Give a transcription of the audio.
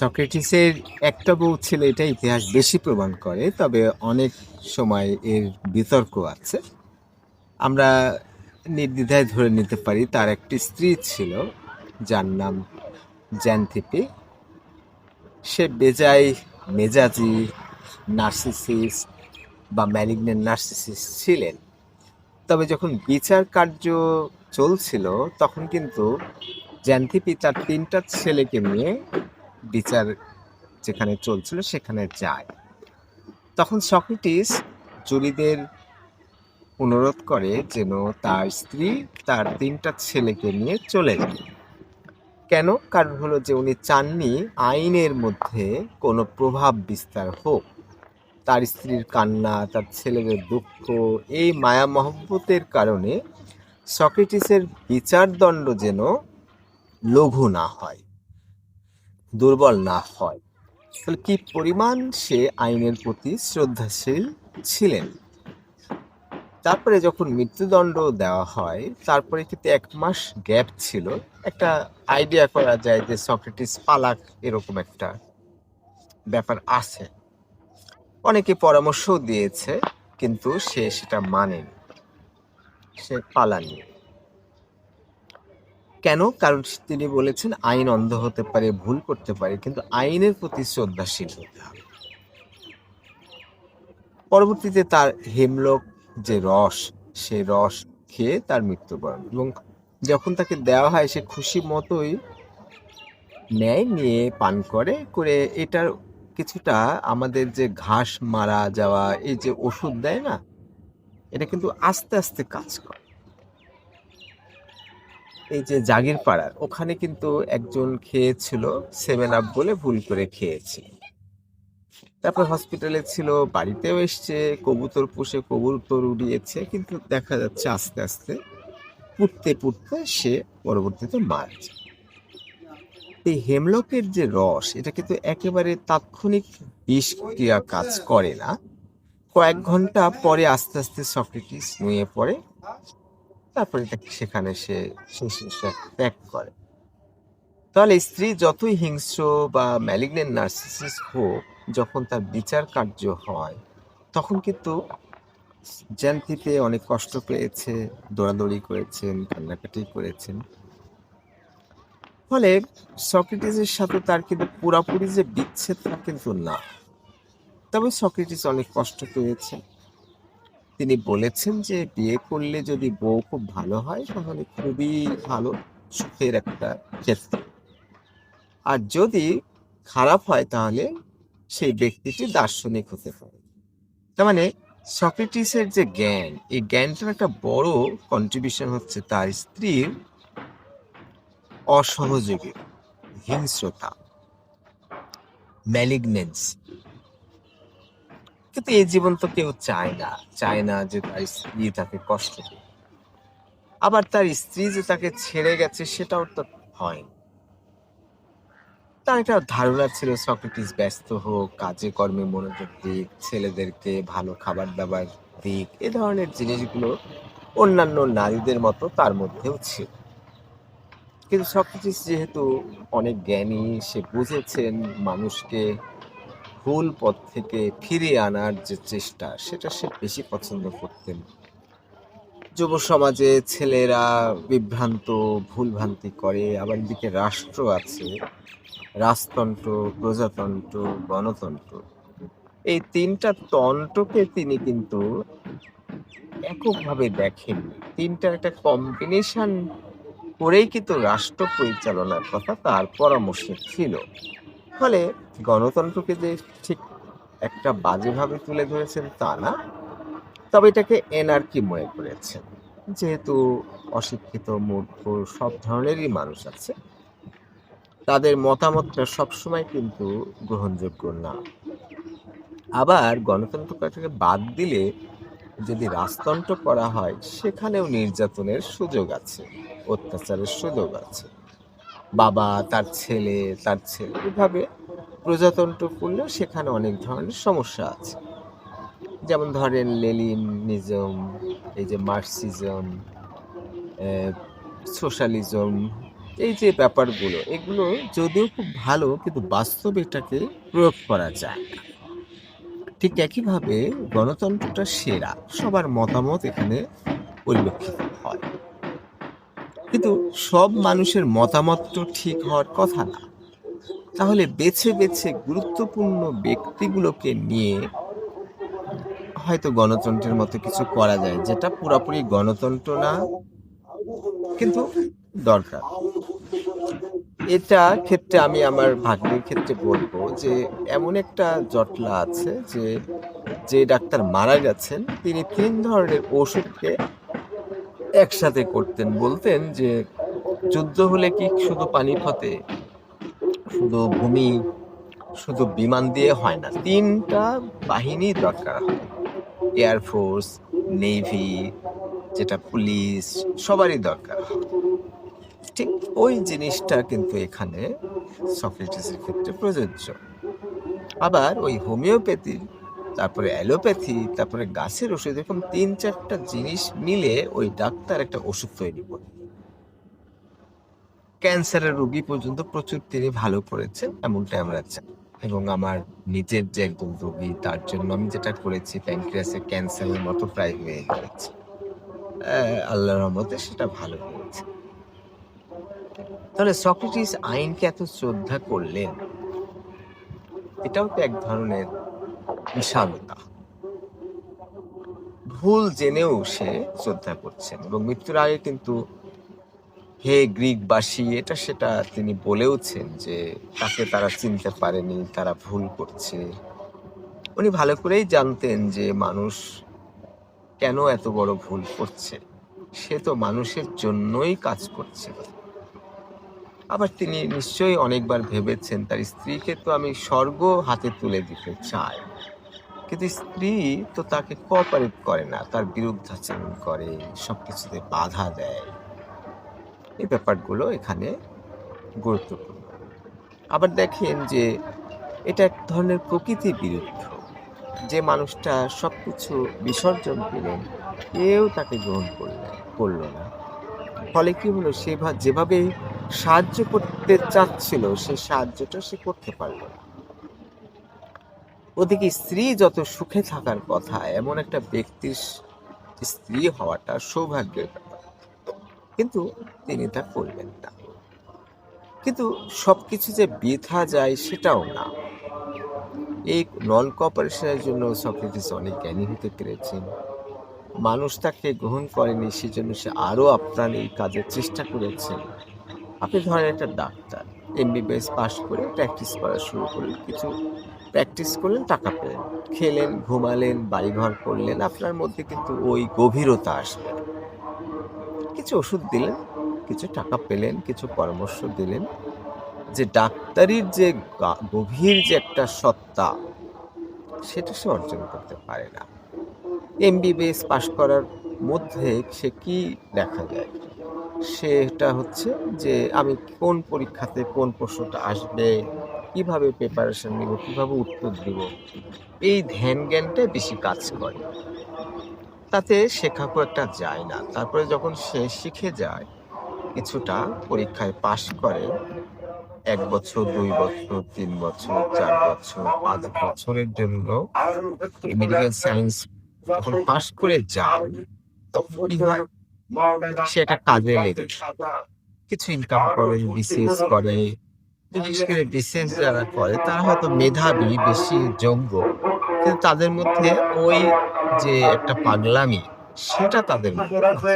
সক্রেটিসের একটা বউ ছিল, এটা ইতিহাস বেশি প্রমাণ করে, তবে অনেক সময় এর বিতর্ক আছে। আমরা নির্দ্বিধায় ধরে নিতে পারি, তার একটি স্ত্রী ছিল, যার নাম জ্যান্থিপি। সে বেজায় মেজাজি নার্সিসিস বা ম্যালিগনেন্ট নার্সিসিস ছিলেন। তবে যখন বিচার কার্য চলছিল, তখন কিন্তু জ্যান্থিপি তার তিনটা ছেলেকে নিয়ে বিচার যেখানে চলছিল সেখানে যায়। তখন সক্রেটিস জুরিদের অনুরোধ করে যেন তার স্ত্রী তার তিনটা ছেলেকে নিয়ে চলে যায়। কেন? কারণ হলো যে উনি চাননি আইনের মধ্যে কোনো প্রভাব বিস্তার হোক। তার স্ত্রীর কান্না, তার ছেলেদের দুঃখ, এই মায়া মহব্বতের কারণে সক্রেটিসের বিচারদণ্ড যেন লঘু না হয়। দুর্বল না হয়। তাহলে কি পরিমাণ সে আইনের প্রতি শ্রদ্ধাশীল ছিলেন? তারপরে যখন মৃত্যুদণ্ড দেওয়া হয়, তারপরে কিন্তু এক মাস গ্যাপ ছিল। একটা আইডিয়া করা যায় যে সক্রেটিস পালাক এরকম একটা ব্যাপার আছে। অনেকে পরামর্শও দিয়েছে, কিন্তু সে সেটা মানেনি। সে পালানি কেন? কারণ তিনি বলেছেন আইন অন্ধ হতে পারে, ভুল করতে পারে, কিন্তু আইনের প্রতি শ্রদ্ধাশীল হতে হবে। পরবর্তীতে তার হেমলক যে রস, সে রস খেয়ে তার মৃত্যুবরণ এবং যখন তাকে দেওয়া হয়, সে খুশি মতোই নেয় নিয়ে পান করে করে এটার কিছুটা আমাদের যে ঘাস মারা যাওয়া, এই যে ওষুধ দেয় না, এটা কিন্তু আস্তে আস্তে কাজ করে। এই যে জাগির পাড়ার, ওখানে কিন্তু একজন খেয়েছিল সেভেন আপ বলে ভুল করে খেয়েছে। তারপর হসপিটালে ছিল, বাড়িতেও এসছে, কবুতর পুষে কবুতর উড়িয়েছে, কিন্তু দেখা যাচ্ছে আস্তে আস্তে পুড়তে পুড়তে সে পরবর্তীতে মারছে এই হেমলকের যে রস, এটা কিন্তু একেবারে তাৎক্ষণিক বিষ ক্রিয়া কাজ করে না। কয়েক ঘণ্টা পরে আস্তে আস্তে সক্রেটিস নুয়ে পড়ে। তারপরে সেখানে সে শেষে ত্যাগ করে। তাহলে স্ত্রী যতই হিংস্র বা ম্যালিগনেন্ট নার্সিসিস হোক, যখন তার বিচার কার্য হয়, তখন কিন্তু জ্যান্তিতে অনেক কষ্ট পেয়েছে, দৌড়াদৌড়ি করেছেন, কান্নাকাটি করেছেন। ফলে সক্রেটিসের সাথে তার কিন্তু পুরাপুরি যে বিচ্ছেদ তা কিন্তু না। তবে সক্রেটিস অনেক কষ্ট পেয়েছে। তিনি বলেছেন যে, বিয়ে করলে যদি বউ খুব ভালো হয়, তাহলে খুবই ভালো, সুখের একটা ক্ষেত্র। আর যদি খারাপ হয়, তাহলে সেই ব্যক্তিটি দার্শনিক হতে পারে। তার মানে সক্রেটিসের যে জ্ঞান, এই জ্ঞানটার একটা বড় কন্ট্রিবিউশন হচ্ছে তার স্ত্রীর অসহযোগী হিংস্রতা ম্যালিগনেন্স কিন্তু এই জীবন তো কেউ চায় না। চায় না যে তার স্ত্রী তাকে কষ্ট দেয় আবার তার স্ত্রী যে তাকে ছেড়ে গেছে সেটাও তো হয় তার একটা ধারণা ছিল, সক্রেটিস ব্যস্ত হোক, কাজে কর্মে মনোযোগ দিক, ছেলেদেরকে ভালো খাবার দাবার দিক। এ ধরনের জিনিসগুলো অন্যান্য নারীদের মতো তার মধ্যেও ছিল। কিন্তু সক্রেটিস যেহেতু অনেক জ্ঞানী, সে বুঝেছেন মানুষকে ভুল পথ থেকে ফিরিয়ে আনার যে চেষ্টা, সেটা সে বেশি পছন্দ করতেন। যুব সমাজে ছেলেরা বিভ্রান্ত, ভুলভ্রান্তি করে, আবার এদিকে রাষ্ট্র আছে, রাজতন্ত্র, প্রজাতন্ত্র, গণতন্ত্র। এই তিনটা তন্ত্রকে তিনি কিন্তু এককভাবে দেখেননি। তিনটার একটা কম্বিনেশন করেই কিন্তু রাষ্ট্র পরিচালনার কথা তার পরামর্শে ছিল। ফলে গণতন্ত্রকে যে ঠিক একটা বাজেভাবে তুলে ধরেছেন তা না, তবে এটাকে এনার্কি মনে করেছেন যেহেতু অশিক্ষিত, মূর্খ সব ধরনেরই মানুষ আছে, তাদের মতামতটা সবসময় কিন্তু গ্রহণযোগ্য না। আবার গণতন্ত্রটাকে বাদ দিলে যদি রাজতন্ত্র করা হয়, সেখানেও নির্যাতনের সুযোগ আছে, অত্যাচারের সুযোগ আছে। বাবা, তার ছেলে তার ছেলে। এভাবে প্রজাতন্ত্র করলেও সেখানে অনেক ধরনের সমস্যা আছে। যেমন ধরেন লেলিনিজম এই যে মার্সিজম সোশ্যালিজম, এই যে ব্যাপারগুলো, এগুলো যদিও খুব ভালো, কিন্তু বাস্তবে এটাকে প্রয়োগ করা যায় না। ঠিক একইভাবে গণতন্ত্রটা সেরা, সবার মতামত এখানে পরিলক্ষিত। কিন্তু সব মানুষের মতামত তো ঠিক হওয়ার কথা না। তাহলে বেছে বেছে গুরুত্বপূর্ণ ব্যক্তিগুলোকে নিয়ে হয়তো গণতন্ত্রের মতো কিছু করা যায়, যেটা পুরোপুরি গণতন্ত্র না, কিন্তু দরকার। এটা ক্ষেত্রে আমি আমার ভাগ্যের ক্ষেত্রে বলব যে, এমন একটা জটলা আছে যে যে ডাক্তার মারা গেছেন, তিনি তিন ধরনের ওষুধকে একসাথে করতেন, বলতেন যে যুদ্ধ হলে কি শুধু পানিপথে শুধু ভূমি, শুধু বিমান দিয়ে হয় না, তিনটা বাহিনী দরকার হয়। এয়ারফোর্স নেভি যেটা পুলিশ সবারই দরকার ঠিক ওই জিনিসটা কিন্তু এখানে সক্রেটিসের ক্ষেত্রে প্রযোজ্য। আবার ওই হোমিওপ্যাথি তারপরে অ্যালোপ্যাথি, তারপরে গাছের ওষুধ, এরকম তিন চারটা জিনিস মিলে ওই ডাক্তার একটা ওষুধ তৈরি করে। ক্যান্সারের রোগী পর্যন্ত প্রচুর তিনি ভালো করেছেন এমনটাই আমরা চাই। এবং আমার নিজের যে একজন রোগী, তার জন্য আমি যেটা করেছি, প্যানক্রিয়াসের ক্যান্সারের মতো প্রায় হয়ে গেছে আল্লাহর রহমতে সেটা ভালো হয়েছে। তাহলে সক্রেটিস আইনকে এত শ্রদ্ধা করলেন? এটাও তো এক ধরনের বিশালতা ভুল জেনেও সে শ্রদ্ধা করছেন এবং মৃত্যুর আগে কিন্তু হে গ্রিকবাসী, এটা সেটা তিনি বলেওছেন যে তাকে তারা চিনতে পারেনি, তারা ভুল করছে। উনি ভালো করেই জানতেন যে মানুষ কেন এত বড় ভুল করছে। সে তো মানুষের জন্যই কাজ করছে। আবার তিনি নিশ্চয়ই অনেকবার ভেবেছেন, তার স্ত্রীকে তো আমি স্বর্গ হাতে তুলে দিতে চাই। কিন্তু স্ত্রী তো তাকে কোঅপারেট করে না, তার বিরুদ্ধাচরণ করে সব কিছুতে বাধা দেয়। এই ব্যাপারগুলো এখানে গুরুত্বপূর্ণ। আবার দেখেন যে এটা এক ধরনের প্রকৃতির বিরুদ্ধ। যে মানুষটা সবকিছু বিসর্জন দিলেন কেউ তাকে গ্রহণ করলেন করল না। ফলে কী হলো? সে যেভাবে সাহায্য করতে চাচ্ছিল, সে সাহায্যটা সে করতে পারল না। ওদিকে স্ত্রী যত সুখে থাকার কথা, এমন একটা ব্যক্তির স্ত্রী হওয়াটা সৌভাগ্যের ব্যাপার। কিন্তু তিনি তা করলেন না। কিন্তু সব কিছু যে বৃথা যায় সেটাও না। এই নন কপারেশনের জন্য সক্রেটিস অনেক জ্ঞানী হতে পেরেছেন। মানুষ তাকে গ্রহণ করেনি, সেজন্য সে আরও আপ্রাণ এই কাজের চেষ্টা করেছেন আপনি ধরেন একটা ডাক্তার। এমবিবিএস পাশ করে প্র্যাকটিস করা শুরু করলেন। কিছু প্র্যাকটিস করলেন, টাকা পেলেন। খেলেন, ঘুমালেন, বাড়িঘর করলেন, আপনার মধ্যে কিন্তু ওই গভীরতা আসবে। কিছু ওষুধ দিলেন, কিছু টাকা পেলেন, কিছু পরামর্শ দিলেন যে ডাক্তারির যে গভীর যে একটা সত্তা, সেটা সে অর্জন করতে পারে না। এমবিবিএস পাশ করার মধ্যে সে কি দেখা যায়? সেটা হচ্ছে যে আমি কোন পরীক্ষাতে কোন প্রশ্নটা আসবে, কীভাবে প্রিপারেশন নিব, কীভাবে উত্তর দিব, এই ধ্যান জ্ঞানটা বেশি কাজ করে। তাতে শেখা খুব একটা যায় না। তারপরে যখন সে শিখে যায়, কিছুটা পরীক্ষায় পাশ করে, এক বছর, দুই বছর, তিন বছর, চার বছর, পাঁচ বছরের জন্য মেডিকেল সায়েন্স যখন পাশ করে যায়, তখন হয়? সে একটা কাজে লেগে কিছু ইনকাম করে বিসিএস করে। বিশেষ করে বিসিএস যারা করে তারা হয়তো মেধাবী বেশি যোগ্য। কিন্তু তাদের মধ্যে ওই যে একটা পাগলামি সেটা তাদের মধ্যে